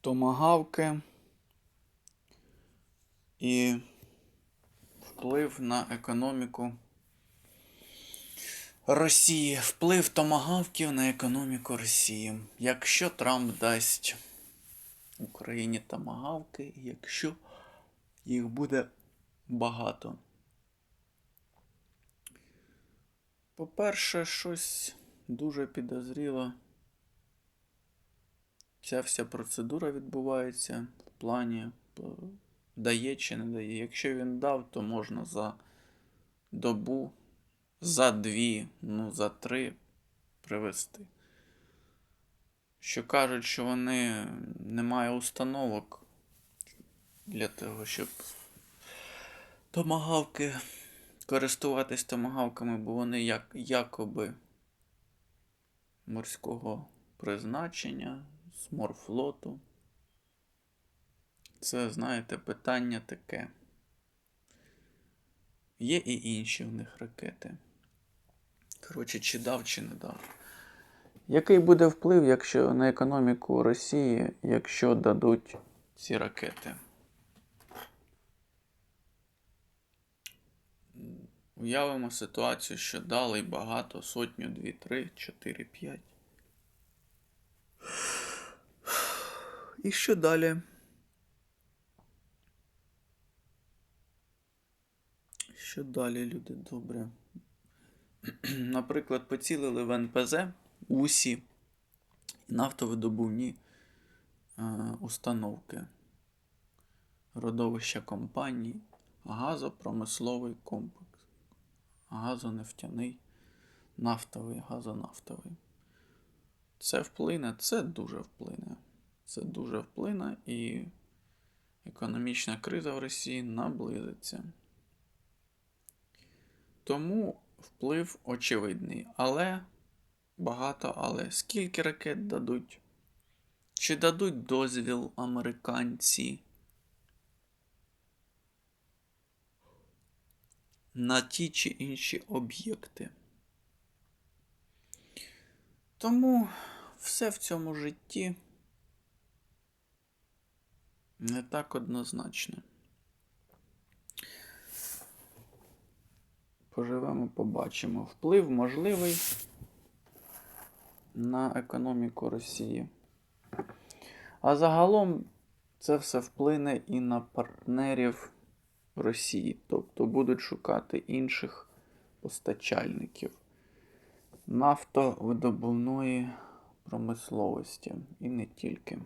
томагавки і вплив на економіку Росії. Вплив томагавків на економіку Росії. Якщо Трамп дасть Україні томагавки, якщо їх буде багато. По-перше, щось дуже підозріло. Ця вся процедура відбувається в плані е, дає чи не дає. Якщо він дав, то можна за добу, за дві, ну за три привезти. Що кажуть, що вони немає установок для того, щоб томагавки користуватись томагавками, бо вони як, якоби морського призначення з морфлоту. Це, знаєте, питання таке. Є і інші в них ракети. Коротше, чи дав, чи не дав. Який буде вплив, якщо на економіку Росії, якщо дадуть ці ракети? Уявимо ситуацію, що дали багато, сотню, дві, три, чотири, п'ять. І що далі? Що далі, люди добре? Наприклад, поцілили в НПЗ, УСі, нафтовидобувні е, установки, родовища компаній, газопромисловий комплекс, газонефтяний, нафтовий, газонафтовий. Це вплине, це дуже вплине. Це дуже вплине і економічна криза в Росії наблизиться. Тому вплив очевидний. Але багато, але скільки ракет дадуть? Чи дадуть дозвіл американці на ті чи інші об'єкти? Тому все в цьому житті не так однозначно. Поживемо, побачимо. Вплив можливий на економіку Росії. А загалом це все вплине і на партнерів Росії, тобто будуть шукати інших постачальників нафтовидобувної промисловості і не тільки.